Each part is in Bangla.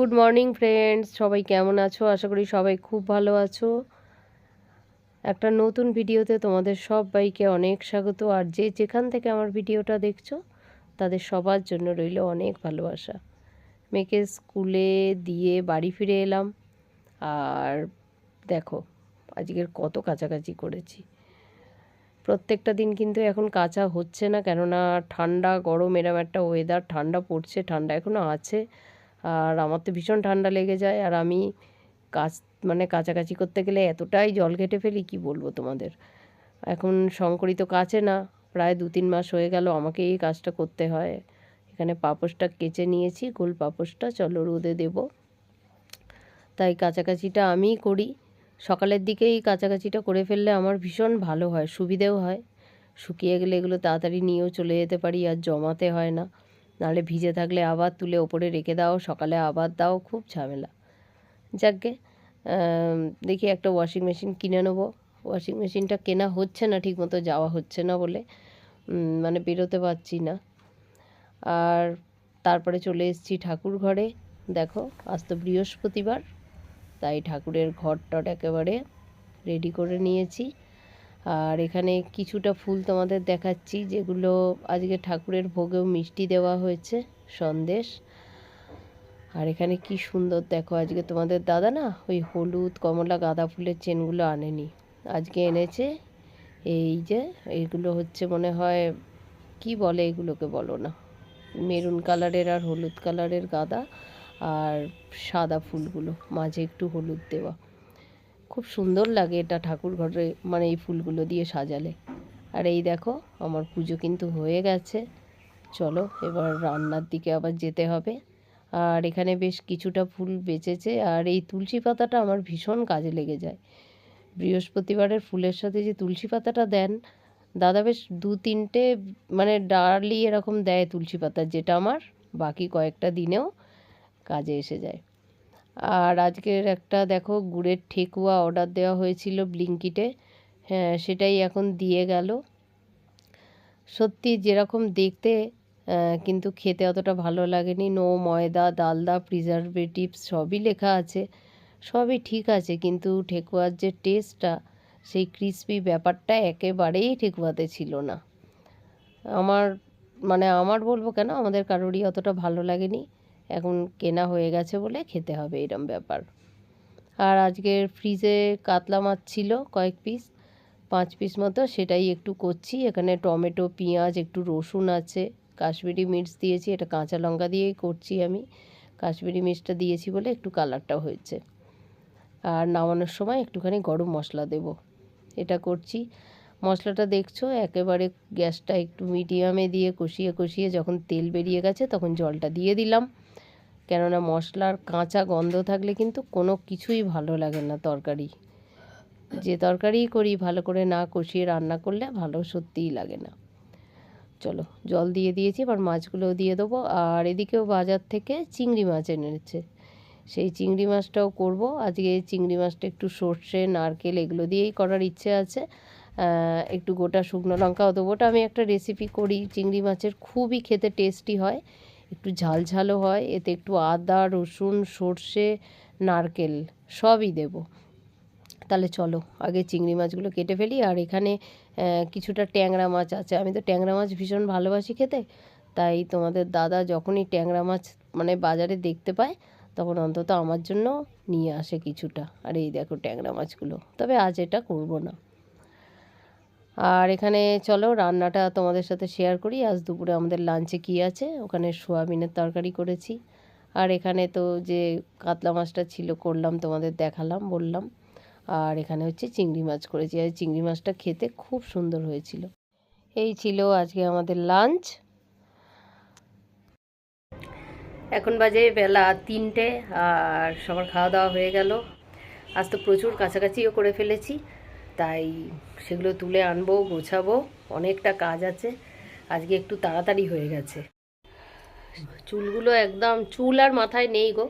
গুড মর্নিং ফ্রেন্ডস সবাই কেমন আছো? আশা করি সবাই খুব ভালো আছো। একটা নতুন ভিডিওতে তোমাদের সবাইকে অনেক স্বাগত। আর যে যেখান থেকে আমার ভিডিওটা দেখছ, তাদের সবার জন্য রইল অনেক ভালোবাসা। মেয়েকে স্কুলে দিয়ে বাড়ি ফিরে এলাম। আর দেখো, আজকের কত কাছাকাছি করেছি। প্রত্যেকটা দিন কিন্তু এখন কাঁচা হচ্ছে না, কেননা ঠান্ডা, গরম, এরম একটা ওয়েদার ঠান্ডা পড়ছে, ঠান্ডা এখনও আছে। আর আমার তো ভীষণ ঠান্ডা লেগে যায়। আর আমি কাজ মানে কাছাকাছি করতে গেলে এতটাই জল ঘেটে ফেলি, কি বলব তোমাদের? এখন শঙ্করী তো কাছে না, প্রায় দু তিন মাস হয়ে গেল আমাকে এই কাজটা করতে হয়। এখানে পাপোশটা কেচে নিয়েছি, গোল পাপোশটা, চলো রোদে দেব। তাই কাছাকাছিটা আমিই করি। সকালের দিকেই কাছাকাছিটা করে ফেললে আমার ভীষণ ভালো হয়, সুবিধেও হয়। শুকিয়ে গেলে এগুলো তাড়াতাড়ি নিয়েও চলে যেতে পারি, আর জমাতে হয় না। নাহলে ভিজে থাকলে আবার তুলে ওপরে রেখে দাও, সকালে আবার দাও, খুব ঝামেলা। যাকগে দেখি একটা ওয়াশিং মেশিন কিনে নেব। ওয়াশিং মেশিনটা কেনা হচ্ছে না, ঠিকমতো যাওয়া হচ্ছে না বলে মানে বেরোতে পারছি না। আর তারপরে চলে এসেছি ঠাকুর ঘরে। দেখো, আজ তো বৃহস্পতিবার, তাই ঠাকুরের ঘরটর একেবারে রেডি করে নিয়েছি। আর এখানে কিছুটা ফুল তোমাদের দেখাচ্ছি, যেগুলো আজকে ঠাকুরের ভোগেও মিষ্টি দেওয়া হয়েছে, সন্দেশ। আর এখানে কি সুন্দর দেখো, আজকে তোমাদের দাদা না ওই হলুদ কমলা গাঁদা ফুলের চেনগুলো আনেনি। আজকে এনেছে, এই যে এইগুলো হচ্ছে মনে হয়, কি বলে এগুলোকে বলো না? মেরুন কালারের আর হলুদ কালারের গাঁদা আর সাদা ফুলগুলো, মাঝে একটু হলুদ দেওয়া। খুব সুন্দর লাগে এটা ঠাকুর ঘরে মানে এই ফুলগুলো দিয়ে সাজালে। আর এই দেখো, আমার পুজো কিন্তু হয়ে গেছে। চলো, এবার রান্নার দিকে আবার যেতে হবে। আর এখানে বেশ কিছুটা ফুল বেঁচেছে, আর এই তুলসী পাতাটা আমার ভীষণ কাজে লেগে যায়। বৃহস্পতিবারের ফুলের সাথে যে তুলসী পাতাটা দেন, দাদা বেশ দু তিনটে মানে ডালি এরকম দেয় তুলসী পাতা, যেটা আমার বাকি কয়েকটা দিনেও কাজে এসে যায়। আর আজকের একটা দেখো গুড়ের ঠেকুয়া অর্ডার দেওয়া হয়েছিল ব্লিঙ্কিটে হ্যাঁ সেটাই এখন দিয়ে গেল। সত্যি যেরকম দেখতে কিন্তু খেতে অতটা ভালো লাগেনি। নো ময়দা ডালদা প্রিজারভেটিভস সবই লেখা আছে। সবই ঠিক আছে, কিন্তু ঠেকুয়ার যে টেস্টটা সেই ক্রিসপি ব্যাপারটা একেবারেই ঠেকুয়াতে ছিল না। আমার মানে আমার বলব কেন, আমাদের কারোরই অতটা ভালো লাগেনি। এখন কেনা হয়ে গেছে বলে খেতে হবে এরম ব্যাপার। আর আজকের ফ্রিজে কাতলা মাছ ছিল কয়েক পিস পাঁচ পিস মতো, সেটাই একটু করছি। এখানে টমেটো, পেঁয়াজ, একটু রসুন আছে, কাশ্মীরি মির্চ দিয়েছি, এটা কাঁচা লঙ্কা দিয়েই করছি আমি। কাশ্মীরি মির্চটা দিয়েছি বলে একটু কালারটাও হয়েছে। আর নামানোর সময় একটুখানি গরম মশলা দেব। এটা করছি। মশলাটা দেখছ, একেবারে গ্যাসটা একটু মিডিয়ামে দিয়ে কষিয়ে কষিয়ে যখন তেল বেরিয়ে গেছে, তখন জলটা দিয়ে দিলাম। কেননা মশলার কাঁচা গন্ধ থাকলে কিন্তু কোনো কিছুই ভালো লাগে না তরকারি। যে তরকারিই করি, ভালো করে না কষিয়ে রান্না করলে ভালো সত্যিই লাগে না। চলো, জল দিয়ে দিয়েছি, এবার মাছগুলোও দিয়ে দেবো। আর এদিকেও বাজার থেকে চিংড়ি মাছ এনেছে। সেই চিংড়ি মাছটাও করব। আজকে চিংড়ি মাছটা একটু সর্ষে, নারকেল এগুলো দিয়েই করার ইচ্ছে আছে। একটু গোটা শুকনো লঙ্কাও দেবো। ওটা আমি একটা রেসিপি করি। চিংড়ি মাছের খুবই খেতে টেস্টি হয়। একটু ঝাল ঝালও হয়, এতে একটু আদা, রসুন, সর্ষে, নারকেল সবই দেব। তাহলে চলো, আগে চিংড়ি মাছগুলো কেটে ফেলি, আর এখানে কিছুটা ট্যাংরা মাছ আছে। আমি তো ট্যাংরা মাছ ভীষণ ভালোবাসি খেতে, তাই তোমাদের দাদা যখনই ট্যাংরা মাছ মানে বাজারে দেখতে পায়, তখন অন্তত আমার জন্য নিয়ে আসে কিছুটা। আর এই দেখো ট্যাংরা মাছগুলো, তবে আজ এটা করব না। আর এখানে চলো রান্নাটা তোমাদের সাথে শেয়ার করি। আজ দুপুরে আমাদের লাঞ্চে কী আছে? ওখানে সোয়াবিনের তরকারি করেছি। আর এখানে তো যে কাতলা মাছটা ছিল করলাম, তোমাদের দেখালাম, বললাম। আর এখানে হচ্ছে চিংড়ি মাছ করেছি। আর চিংড়ি মাছটা খেতে খুব সুন্দর হয়েছিল। এই ছিল আজকে আমাদের লাঞ্চ এখন বাজে বেলা তিনটে, আর সবার খাওয়া দাওয়া হয়ে গেল। আজ তো প্রচুর কাছাকাছিও করে ফেলেছি। তাই সেগুলো তুলে আনব, গোছাবো। অনেকটা কাজ আছে। আজকে একটু তাড়াতাড়ি হয়ে গেছে। চুলগুলো একদম, চুল আর মাথায় নেই গো।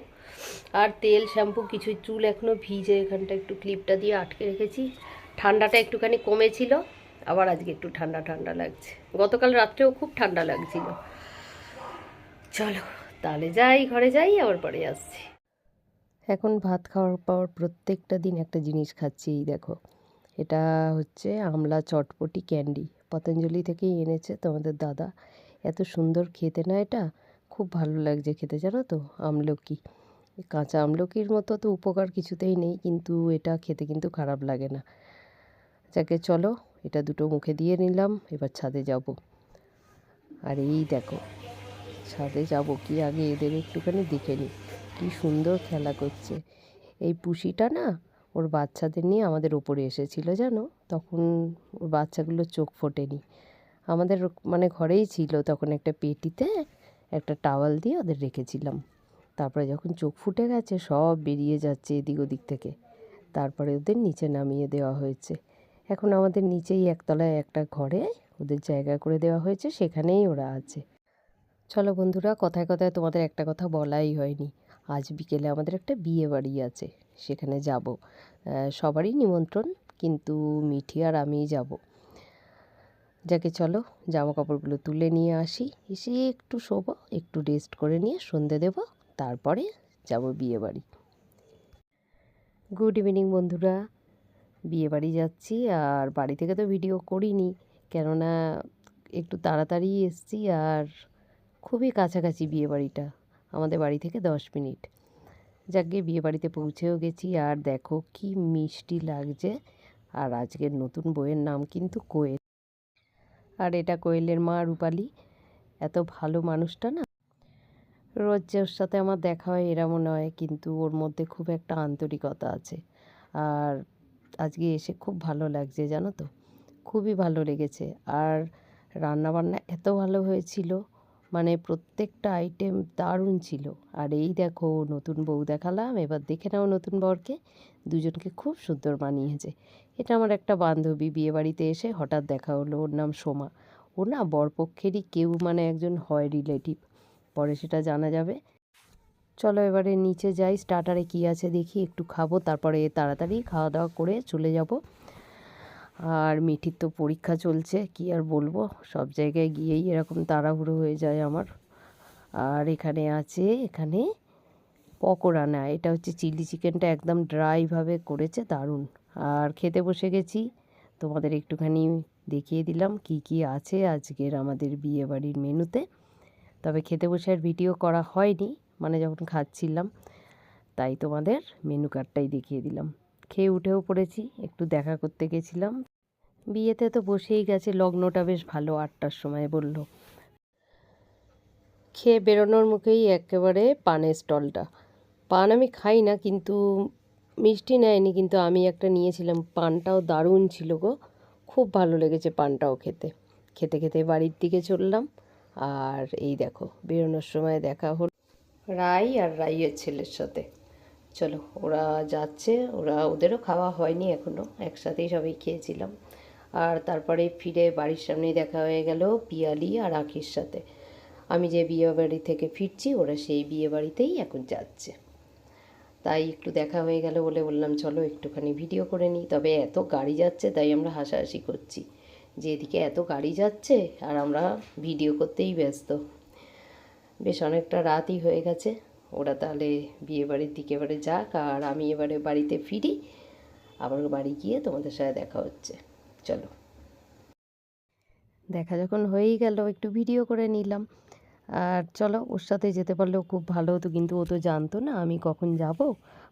আর তেল, শ্যাম্পু কিছুই, চুল এখনও ভিজে। এখানটা একটু ক্লিপটা দিয়ে আটকে রেখেছি। ঠান্ডাটা একটুখানি কমেছিল। আবার আজকে একটু ঠান্ডা ঠান্ডা লাগছে। গতকাল রাত্রেও খুব ঠান্ডা লাগছিল। চলো, তাহলে যাই, ঘরে যাই, আবার পরে আসছি। এখন ভাত খাওয়ার পর প্রত্যেকটা দিন একটা জিনিস খাচ্ছি এই দেখো। এটা হচ্ছে আমলা চটপটি ক্যান্ডি। পতঞ্জলি থেকেই এনেছে তোমাদের দাদা। এত সুন্দর খেতে না এটা? খুব ভালো লাগছে খেতে, জানো তো, আমলকি। কাঁচা আমলকির মতো তো উপকার কিছুতেই নেই, কিন্তু এটা খেতে কিন্তু খারাপ লাগে না। যাকে চলো, এটা দুটো মুখে দিয়ে নিলাম, এবার ছাদে যাব। আর এই দেখো, ছাদে যাব কি আগে এদের একটুখানি দেখে নিই কী সুন্দর খেলা করছে। এই পুষিটা না ওর বাচ্চাদের নিয়ে আমাদের ওপরে এসেছিল, জানো? তখন ওর বাচ্চাগুলো চোখ ফোটেনি। আমাদের মানে ঘরেই ছিল তখন একটা পেটিতে একটা টাওয়াল দিয়ে ওদের রেখেছিলাম। তারপরে যখন চোখ ফুটে গেছে, সব বেরিয়ে যাচ্ছে এদিক ওদিক থেকে। তারপরে ওদের নিচে নামিয়ে দেওয়া হয়েছে। এখন আমাদের নিচেই একতলায় একটা ঘরে ওদের জায়গা করে দেওয়া হয়েছে, সেখানেই ওরা আছে। চলো বন্ধুরা, কথায় কথায় তোমাদের একটা কথা বলাই হয়নি। আজ বিকেলে আমাদের একটা বিয়ে বাড়ি আছে। সেখানে যাব। সবারই নিমন্ত্রণ, কিন্তু মিঠি আর আমিই যাব। যাকে চলো জামা কাপড়গুলো তুলে নিয়ে আসি। এসে একটু শোবো, একটু রেস্ট করে নিয়ে সন্ধে দেব, তারপরে যাব বিয়ে বাড়ি গুড ইভিনিং বন্ধুরা। বিয়ে বাড়ি যাচ্ছি, আর বাড়ি থেকে তো ভিডিও করিনি। কেননা একটু তাড়াতাড়ি এসছি, আর খুবই কাছাকাছি বিয়ে বাড়িটা আমাদের বাড়ি থেকে দশ মিনিট। যাকে বিয়ে বাড়িতে পৌঁছেও গেছি। আর দেখো কি মিষ্টি লাগছে। আর আজকের নতুন বইয়ের নাম কিন্তু কোয়েল। আর এটা কোয়েলের মা রূপালি। এত ভালো মানুষটা না? রোজ ওর সাথে আমার দেখা হয়, এরমও নয়, কিন্তু ওর মধ্যে খুব একটা আন্তরিকতা আছে। আর আজকে এসে খুব ভালো লাগছে, জানো তো? খুবই ভালো লেগেছে। আর রান্নাবান্না এত ভালো হয়েছিল। মানে প্রত্যেকটা আইটেম দারুণ ছিল। আর এই দেখো, নতুন বউ দেখালাম, এবার দেখে নাও নতুন বরকে। দুজনকে খুব সুন্দর মানিয়েছে। এটা আমার একটা বান্ধবী বিয়ে বাড়িতে এসে হঠাৎ দেখা হলো, ওর নাম সোমা। ও না বরপক্ষেরই কেউ মানে একজন হয় রিলেটিভ পরে সেটা জানা যাবে। চলো এবারে নিচে যাই স্টার্টারে কী আছে দেখি, একটু খাব, তারপরে তাড়াতাড়ি খাওয়া দাওয়া করে চলে যাব। আর মিঠির তো পরীক্ষা চলছে, কি আর বলব? সব জায়গায় গিয়েই এরকম তাড়াহুড়ো হয়ে যায় আমার। আর এখানে আছে, এখানে পকোড়া না, এটা হচ্ছে চিলি চিকেনটা একদম ড্রাইভাবে করেছে, দারুণ। আর খেতে বসে গেছি, তোমাদের একটুখানি দেখিয়ে দিলাম কি কি আছে আজকের আমাদের বিয়ে বাড়ির মেনুতে। তবে খেতে বসে আর ভিডিও করা হয়নি মানে যখন খাচ্ছিলাম, তাই তোমাদের মেনু কার্ডটাই দেখিয়ে দিলাম। খেয়ে উঠেও পড়েছি, একটু দেখা করতে গেছিলাম। বিয়েতে তো বসেই গেছে, লগ্নটা বেশ ভালো, আটটার সময় বলল। খেয়ে বেরোনোর মুখেই একেবারে পানের স্টলটা। পান আমি খাই না, কিন্তু মিষ্টি নেয়নি, কিন্তু আমি একটা নিয়েছিলাম, পানটাও দারুণ ছিল গো। খুব ভালো লেগেছে পানটাও খেতে। খেতে খেতে বাড়ির দিকে চললাম, আর এই দেখো, বেরোনোর সময় দেখা হল রাই আর রাইয়ের ছেলের সাথে। চলো, ওরা যাচ্ছে, ওরা, ওদেরও খাওয়া হয়নি এখনও একসাথেই সবাই খেয়েছিলাম। আর তারপরে ফিরে বাড়ির সামনেই দেখা হয়ে গেল পিয়ালি আর আখির সাথে। আমি যে বিয়ে বাড়ি থেকে ফিরছি, ওরা সেই বিয়ে বাড়িতেই এখন যাচ্ছে। তাই একটু দেখা হয়ে গেল বলে বললাম, চলো, একটুখানি ভিডিও করে নিই। তবে এত গাড়ি যাচ্ছে, তাই আমরা হাসাহাসি করছি। যে এদিকে এত গাড়ি যাচ্ছে, আর আমরা ভিডিও করতেই ব্যস্ত। বেশ, অনেকটা রাতই হয়ে গেছে। ওরা তাহলে বিয়ে বাড়ির দিকে এবারে যাক, আর আমি এবারে বাড়িতে ফিরি, আবার বাড়ি গিয়ে তোমাদের সাথে দেখা হচ্ছে। চলো। দেখা যখন হয়েই গেল, একটু ভিডিও করে নিলাম। আর চলো, ওর সাথে যেতে পারলেও খুব ভালো হতো, কিন্তু ও তো জানতো না আমি কখন যাব।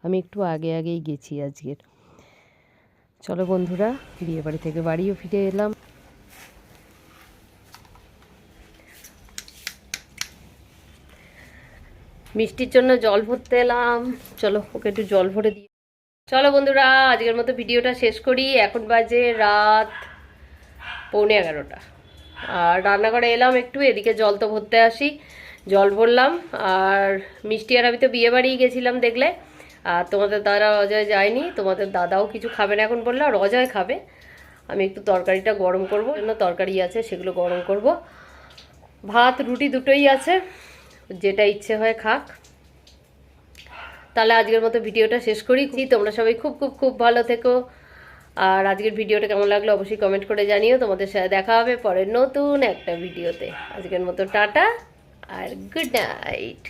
আমি একটু আগে আগেই গেছি আজকের। চলো বন্ধুরা বিয়ে বাড়ি থেকে বাড়িও ফিরে এলাম। মিষ্টির জন্য জল ভরতে এলাম। চলো, ওকে একটু জল ভরে দিই। চলো বন্ধুরা, আজকের মতো ভিডিওটা শেষ করি। এখন বাজে রাত পৌনে এগারোটা। আর রান্নাঘরে এলাম একটু, এদিকে জল তো ভরতে আসি। জল ভরলাম, আর মিষ্টি আর আমি তো বিয়ে বাড়িই গেছিলাম দেখলে। আর তোমাদের দাদা অজয় যায়নি, তোমাদের দাদাও কিছু খাবে না এখন বলল, আর অজয় খাবে। আমি একটু তরকারিটা গরম করব জন্য তরকারি আছে সেগুলো গরম করব। ভাত, রুটি দুটোই আছে। যেটা ইচ্ছে হয় খাক। তাহলে আজকের মতো ভিডিওটা শেষ করি। তোমরা সবাই খুব খুব খুব ভালো থেকো। আর আজকের ভিডিওটা কেমন লাগল অবশ্যই কমেন্ট করে জানিও। তোমাদের সাথে দেখা হবে পরের নতুন একটা ভিডিওতে। আজকের মতো টাটা আর গুড নাইট